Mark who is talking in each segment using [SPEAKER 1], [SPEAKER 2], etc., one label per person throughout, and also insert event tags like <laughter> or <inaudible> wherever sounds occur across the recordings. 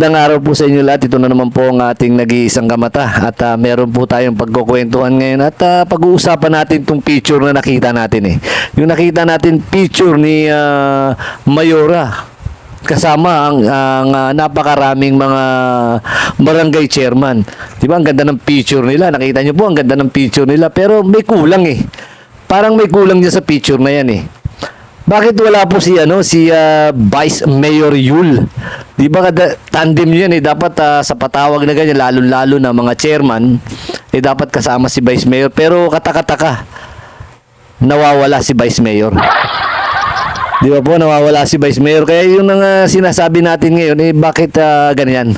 [SPEAKER 1] Magandang araw po sa inyo lahat. Ito na naman po ang ating nag-iisang kamata. At ah, meron po tayong pagkukwentuhan ngayon. At ah, pag-uusapan natin itong picture na nakita natin eh. Yung nakita natin picture ni ah, Mayora kasama ang, ang ah, napakaraming mga barangay chairman. Di ba? Ang ganda ng picture nila. Nakita niyo po, ang ganda ng picture nila. Pero may kulang eh. Parang may kulang dyan sa picture na yan eh. Bakit wala po si ano si ah, Vice Mayor Yul? 'Di ba kada tandem 'yan eh dapat ah, sa patawag na ganyan lalo-lalo na mga chairman eh dapat kasama si Vice Mayor pero katakataka nawawala si Vice Mayor. 'Di ba po nawawala si Vice Mayor kaya yun ang ah, sinasabi natin ngayon eh bakit ah, ganyan?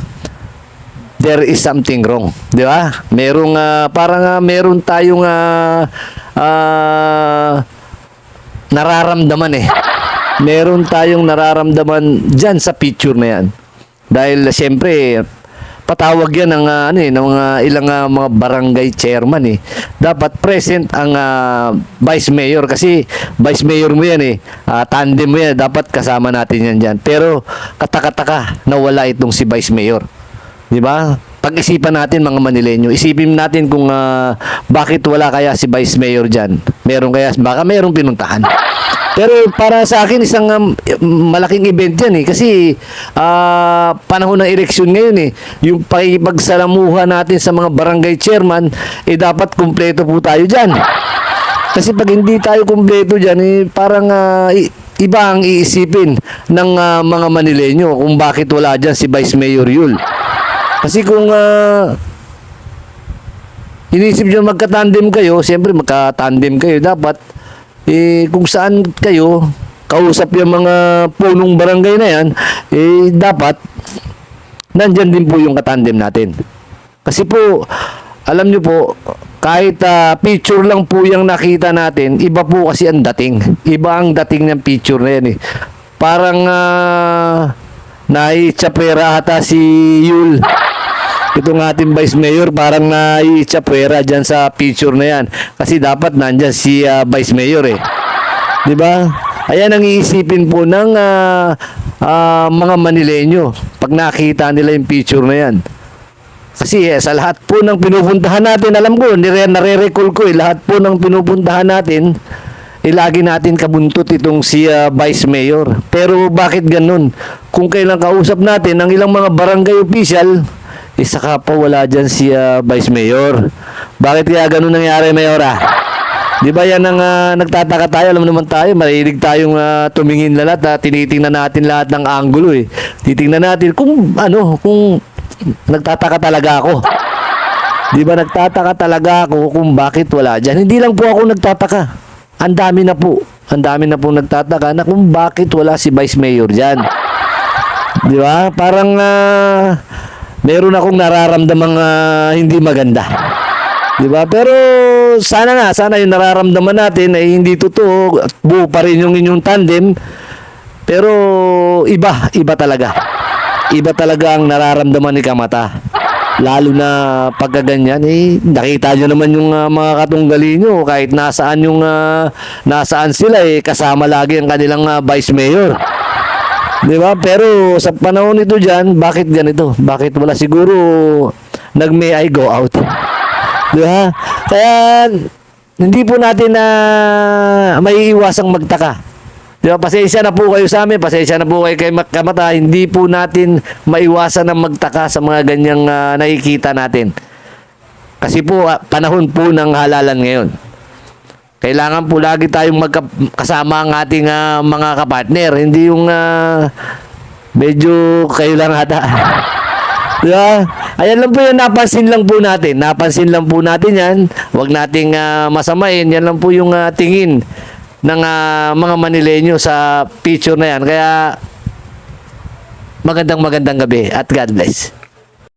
[SPEAKER 1] There is something wrong, 'di ba? Merong ah, parang ah, meron tayong ah, ah, nararamdaman eh. Meron tayong nararamdaman dyan sa picture na yan. Dahil siyempre, patawag yan ng ah, ano eh, ng mga ilang ah, mga barangay chairman eh. Dapat present ang ah, vice mayor kasi vice mayor mo yan eh. Ah, tandem mo yan, dapat kasama natin yan dyan. Pero katakataka na wala itong si vice mayor. Di ba? Pag-isipan natin mga Manileño, isipin natin kung ah, bakit wala kaya si Vice Mayor dyan. Meron kaya, baka merong pinuntahan. <laughs> Pero para sa akin, isang um, malaking event yan eh. Kasi ah, panahon ng eleksyon ngayon eh. Yung pakikipagsalamuha natin sa mga barangay chairman, eh dapat kumpleto po tayo dyan. Kasi pag hindi tayo kumpleto dyan, eh, parang i- iba ang iisipin ng ah, mga Manileño kung bakit wala dyan si Vice Mayor Yul. Kasi kung ah, inisip nyo magka-tandem kayo, siyempre magka-tandem kayo, dapat eh, kung saan kayo kausap yung mga punong barangay na yan, eh, dapat nandyan din po yung katandem natin. Kasi po, alam nyo po, kahit ah, picture lang po yung nakita natin, iba po kasi ang dating. Iba ang dating ng picture na yan eh. Parang uh, naiitsapera ata si Yul. Itong ating Vice Mayor parang naiitsapera dyan sa picture na yan. Kasi dapat nandyan si ah, Vice Mayor eh. Ba? Ayan ang iisipin po ng ah, ah, mga Manileño pag nakita nila yung picture na yan. Kasi eh, sa lahat po ng pinupuntahan natin, alam ko, nire, nare-recall ko eh, lahat po ng pinupuntahan natin, eh, lagi natin kabuntot itong si ah, Vice Mayor. Pero bakit ganun? Kung kailan kausap natin ang ilang mga barangay official, eh, saka pa wala dyan si ah, Vice Mayor. Bakit kaya ganun nangyari, Mayora? Di ba yan ang ah, nagtataka tayo, alam naman tayo, marinig tayong ah, tumingin na lahat, ah, tinitingnan natin lahat ng angulo eh. Titingnan natin kung ano, kung nagtataka talaga ako. Di ba nagtataka talaga ako kung bakit wala dyan. Hindi lang po ako nagtataka. Ang dami na po. Ang dami na po nagtataka na kung bakit wala si Vice Mayor dyan. Di ba? Parang ah, meron akong nararamdamang ah, hindi maganda. Di ba? Pero sana nga, sana yung nararamdaman natin ay hindi totoo. At buo pa rin yung inyong tandem. Pero iba, iba talaga. Iba talaga ang nararamdaman ni Kamata. Lalo na pagkaganyan, eh, nakita nyo naman yung ah, mga katunggali nyo, kahit nasaan yung, ah, nasaan sila, eh, kasama lagi ang kanilang ah, vice mayor. Di ba? Pero sa panahon nito dyan, bakit ganito? Bakit wala siguro nag-may I go out? Di ba? Kaya hindi po natin na may iwasang magtaka. Di ba? Pasensya na po kayo sa amin, pasensya na po kayo kay Kamata. Hindi po natin maiwasan ng magtaka sa mga ganyang ah, nakikita natin. Kasi po, ah, panahon po ng halalan ngayon. Kailangan po lagi tayong magkasama ang ating ah, mga kapartner. Hindi yung ah, medyo kayo lang ata. <laughs> Di ba? Ayan lang po yung napansin lang po natin. Napansin lang po natin yan. Huwag nating ah, masamain. Yan lang po yung ah, tingin ng ah, mga Manileño sa picture na yan. Kaya magandang magandang gabi at God bless.